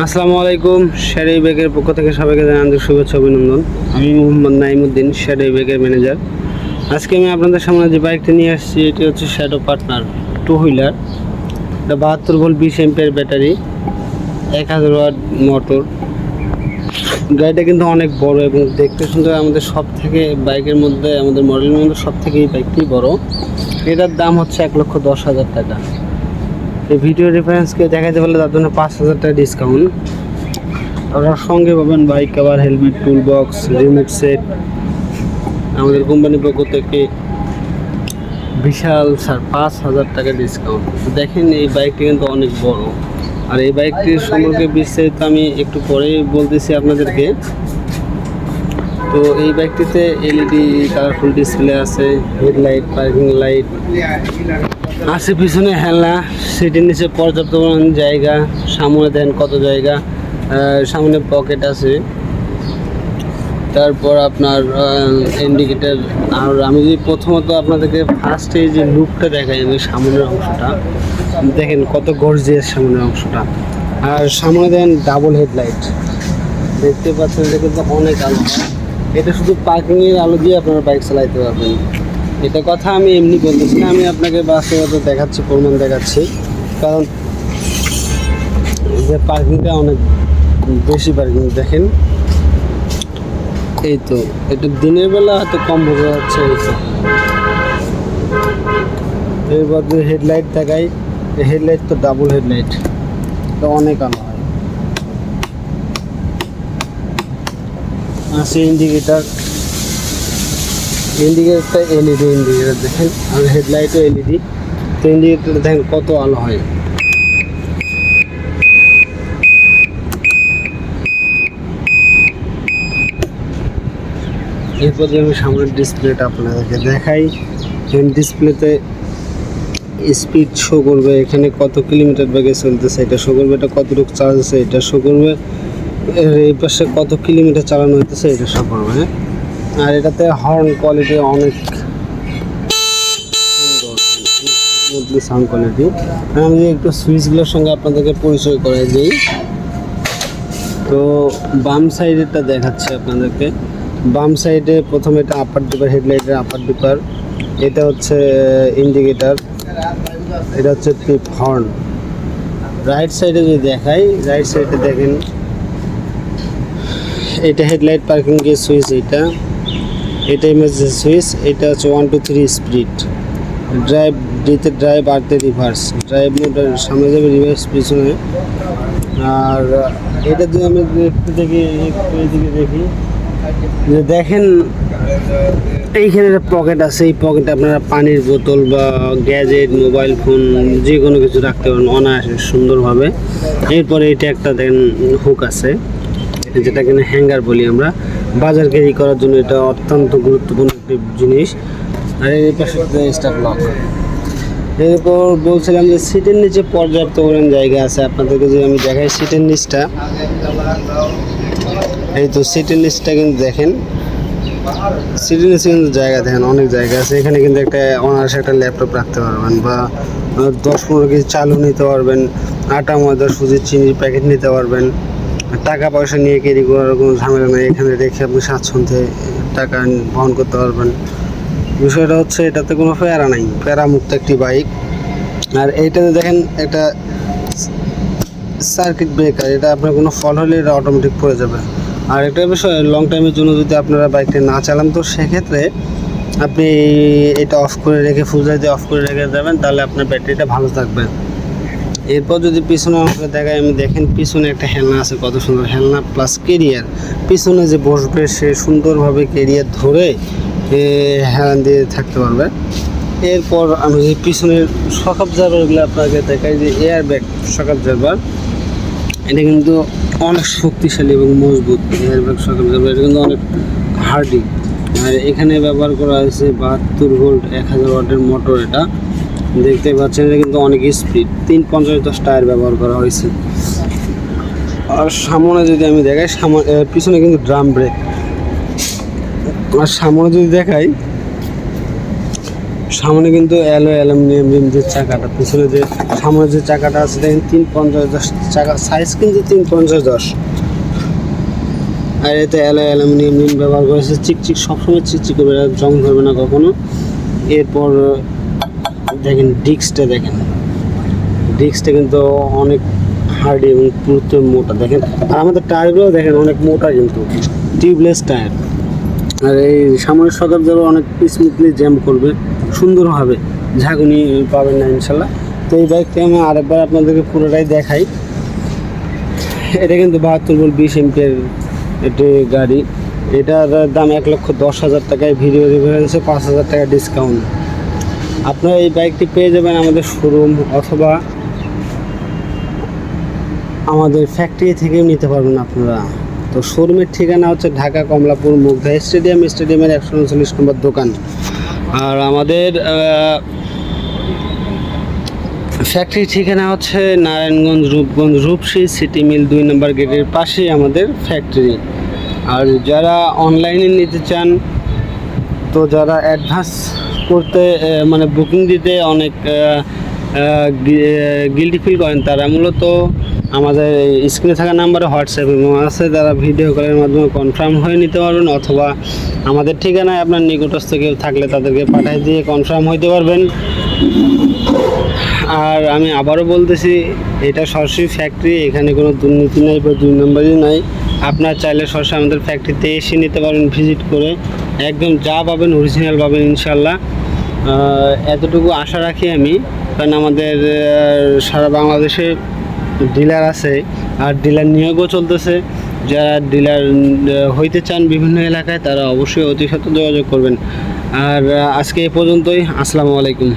আসসালামু আলাইকুম শেরি বেগের পক্ষ থেকে সবাইকে জানাই আন্তরিক শুভেচ্ছা অভিনন্দন। আমি মোহাম্মদ নাইমুদ্দিন শেরি বেগের ম্যানেজার আজকে আমি আপনাদের সামনে যে বাইকটা নিয়ে আসছি, এটি হচ্ছে শ্যাডো পার্টনার টু হুইলার এটা বাহাত্তর ভোল্ট বিশ এমপের ব্যাটারি, এক হাজার ওয়াট মোটর। গাড়িটা কিন্তু অনেক বড় এবং দেখতে সুন্দর। আমাদের সব থেকে বাইকের মধ্যে, আমাদের মডেলের মধ্যে সব থেকে এই বাইকটি বড়। এটার দাম হচ্ছে এক লক্ষ দশ হাজার টাকা। এই ভিডিও রেফারেন্সকে দেখাতে পারলে তার জন্য পাঁচ হাজার টাকা ডিসকাউন্ট আপনার সঙ্গে পাবেন bike cover helmet tool box remote set আমাদের কোম্পানির পক্ষ থেকে বিশাল স্যার পাঁচ হাজার টাকা ডিসকাউন্ট দেখেন এই বাইকটি কিন্তু অনেক বড়। আর এই বাইকটির সম্পর্কে বিস্তারিত আমি একটু পরেই বলতেছি আপনাদেরকে। তো এই বাইকটিতে এলইডি কালারফুল ডিসপ্লে আছে হেডলাইট পার্কিং লাইট আছে পিছনে হেলনা, সিটের নিচে পর্যাপ্ত জায়গা, সামনে দেন কত জায়গা সামনে পকেট আছে। তারপর আপনার ইন্ডিকেটার আর আমি যদি প্রথমত আপনাদেরকে ফার্স্টে যে লুকটা দেখাই আমি সামনের অংশটা, দেখেন কত গর্জিয়াস সামনের অংশটা। আর সামনে দেন ডাবল হেডলাইট দেখতে পাচ্ছেন এটা কিন্তু অনেক আলো এটা শুধু পার্কিংয়ের আলো দিয়ে আপনারা বাইক চালাইতে পারবেন। এটা কথা আমি এমনি বলতেছি না, আমি আপনাকে বাস্তবতা দেখাচ্ছি, প্রমাণ দেখাচ্ছি। কারণ যে পার্কিংটা অনেক বেশি পার্কিং দেখেন। এই তো, এটা দিনের বেলা হয়তো কম বোঝা যাচ্ছে এই তো। এরপর যদি হেডলাইট দেখাই হেডলাইট তো ডাবল হেডলাইট তো অনেক আলো হয়। আছে ইন্ডিকেটার ইন্ডিকেটারটা এলইডি ইন্ডিকেটার দেখেন। আর হেডলাইটও এলইডি তো ইন্ডিকেটার দেখেন কত আলো হয়। এরপর যে আমি সামনের ডিসপ্লেটা আপনাদেরকে দেখাই। এখানে ডিসপ্লেতে স্পিড শো করবে। এখানে কত কিলোমিটার বেগে চলতেছে, এটা শো করবে। এটা কতটুকু চার্জ আছে, এটা শো করবে। এর এই পাশে কত কিলোমিটার চালানো হইতেছে এটা সব করবে হ্যাঁ? আর এটাতে হর্ন কোয়ালিটি অনেক সুন্দর সাউন্ড কোয়ালিটি আমি একটু সুইচগুলোর সঙ্গে আপনাদেরকে পরিচয় করাই দিই। তো বাম সাইডেরটা দেখাচ্ছে আপনাদেরকে। বাম সাইডে প্রথমে এটা আপার ডিপার হেডলাইটের আপার ডিপার এটা হচ্ছে ইন্ডিকেটার এটা হচ্ছে টিপ হর্ন রাইট সাইডে যদি দেখাই রাইট সাইডে দেখেন এটা হেডলাইট পার্কিং গিয়ে সুইচ এটা। এটা ইমেজেন্সি সুইচ, এটা হচ্ছে one two three speed drive ডিতে ড্রাইভ আরতে রিভার্স ড্রাইভ মোটর সামনে যাবে রিভার্স পিছনে। আর এটা যদি আমি একটু দেখি, একটু এদিকে দেখি। যে দেখেন, এইখানে একটা পকেট আছে। এই পকেটে আপনারা পানির বোতল বা গ্যাজেট মোবাইল ফোন যে কোনো কিছু রাখতে পারেন অনায়াসে সুন্দরভাবে। এরপরে এটা একটা দেখেন হুক আছে। যেটা কিনা হ্যাঙ্গার বলি আমরা, বাজার ক্যারি করার জন্য এটা অত্যন্ত গুরুত্বপূর্ণ একটি জিনিস। আর এই পাশে স্টাফ লক। এরপর বলছিলাম যে সিটের নিচে পর্যাপ্ত পরিমাণ জায়গা আছে। আপনাদেরকে যদি আমি দেখাই সিটের নিচটা, এই তো সিটের নিচটা কিন্তু দেখেন। সিটের নিচে কিন্তু জায়গা দেখেন, অনেক জায়গা আছে। এখানে কিন্তু একটা অনার্স একটা ল্যাপটপ রাখতে পারবেন বা দশ পনেরো কেজি চালু নিতে পারবেন। আটা, ময়দা, সুজির চিনির প্যাকেট নিতে পারবেন। টাকা পয়সা নিয়ে ক্যারি করার কোনো ঝামেলা নেই? এখানে রেখে আপনি স্বাচ্ছন্দ্যে টাকা বহন করতে পারবেন। বিষয়টা হচ্ছে, এটাতে কোনো প্যারা নাই। প্যারা মুক্ত একটি বাইক। আর এইটাতে দেখেন, একটা সার্কিট ব্রেকার এটা আপনার কোনো ফল হলে এটা অটোমেটিক পড়ে যাবে। আর একটা বিষয় লং টাইমের জন্য যদি আপনারা বাইকটা না চালান, তো সেক্ষেত্রে আপনি এটা অফ করে রেখে ফুলজাই দিয়ে অফ করে রেখে যাবেন, তাহলে আপনার ব্যাটারিটা ভালো থাকবে। এরপর যদি পিছনে অংশটা দেখায়, আমি দেখেন পিছনে একটা হেলনা আছে, কত সুন্দর হেলনা প্লাস কেরিয়ার পিছনে যে বসবে, সে সুন্দরভাবে কেরিয়ার ধরে হেলান দিয়ে থাকতে পারবে। এরপর আমি যে পিছনের শক অবজারভারগুলো আপনাকে দেখাই, যে এয়ার ব্যাগ শক অবজারভার এটা কিন্তু অনেক শক্তিশালী এবং মজবুত। এয়ার ব্যাগ শক অবজারভার এটা কিন্তু অনেক হার্ডি আর এখানে ব্যবহার করা হয়েছে বাহাত্তর ভোল্ট এক হাজার ওয়াটের মোটর এটা। দেখতে পাচ্ছেন, এটা কিন্তু অনেক স্পিড তিন পঞ্চাশ দশ টায়ার ব্যবহার করা হয়েছে। আর সামনে যদি আমি দেখাই সামনে পিছনে কিন্তু ড্রাম ব্রেক আর সামনে যদি দেখাই, সামনে কিন্তু অ্যালো অ্যালুমিনিয়াম রিম যে চাকাটা, পিছনে যে, সামনে যে চাকাটা আছে, দেখেন তিন পঞ্চাশ দশ চাকা সাইজ কিন্তু তিন পঞ্চাশ দশ। আর এতে অ্যালো অ্যালুমিনিয়াম রিম ব্যবহার করেছে চিকচিক, সবসময় চিকচিক করবে জং ধরবে না কখনো। এরপর দেখেন, ডিস্কটা দেখেন। ডিস্কটা কিন্তু অনেক হার্ড এবং পুরোতে মোটা, দেখেন। আর আমাদের টায়ারগুলো দেখেন, অনেক মোটা কিন্তু টিউবলেস টায়ার। আর এই সামনের সদর যারা অনেক স্মুথলি জ্যাম করবে সুন্দরভাবে ঝাঁকুনি পাবেন না, ইনশাল্লাহ। তো এই বাইকটা আমি আরেকবার আপনাদেরকে পুরোটাই দেখাই। এটা কিন্তু বাহাত্তর বল বিশ এমপির একটি গাড়ি। এটার দাম এক লক্ষ দশ হাজার টাকায় ভিডিও রেফারেন্সে পাঁচ হাজার টাকা ডিসকাউন্ট আপনারা এই বাইকটি পেয়ে যাবেন আমাদের শোরুম অথবা আমাদের ফ্যাক্টরি থেকেও নিতে পারবেন আপনারা। তো শোরুমের ঠিকানা হচ্ছে ঢাকা কমলাপুর মুগধা স্টেডিয়াম। স্টেডিয়ামের একশো উনচল্লিশ নম্বর দোকান। আর আমাদের ফ্যাক্টরি ঠিকানা হচ্ছে নারায়ণগঞ্জ রূপগঞ্জ রূপসী সিটি মিল দুই নম্বর গেটের পাশেই আমাদের ফ্যাক্টরি আর যারা অনলাইনে নিতে চান, তো যারা অ্যাডভান্স করতে মানে বুকিং দিতে অনেক গিল্টি ফিল করেন তারা। মূলত আমাদের স্ক্রিনে থাকা নাম্বারে হোয়াটসঅ্যাপ এবং আছে তারা ভিডিও কলের মাধ্যমে কনফার্ম হয়ে নিতে পারবেন, অথবা আমাদের ঠিকানায় আপনার নিকটস্থ কেউ থাকলে তাদেরকে পাঠিয়ে দিয়ে কনফার্ম হইতে পারবেন। আর আমি আবারও বলতেছি, এটা সরাসরি ফ্যাক্টরি এখানে কোনো দুর্নীতি নাই বা দুই নম্বরই নাই। আপনার চাইলে সরাসরি আমাদের ফ্যাক্টরিতে এসে নিতে পারেন ভিজিট করে। একদম যা পাবেন অরিজিনাল পাবেন ইনশাল্লাহ এতটুকু আশা রাখি আমি, কারণ আমাদের সারা বাংলাদেশে ডিলার আছে, আর ডিলার নিয়োগও চলতেছে। যারা ডিলার হইতে চান বিভিন্ন এলাকায়, তারা অবশ্যই অতি সত্য যোগাযোগ করবেন। আর আজকে এ পর্যন্তই, আসসালামু আলাইকুম।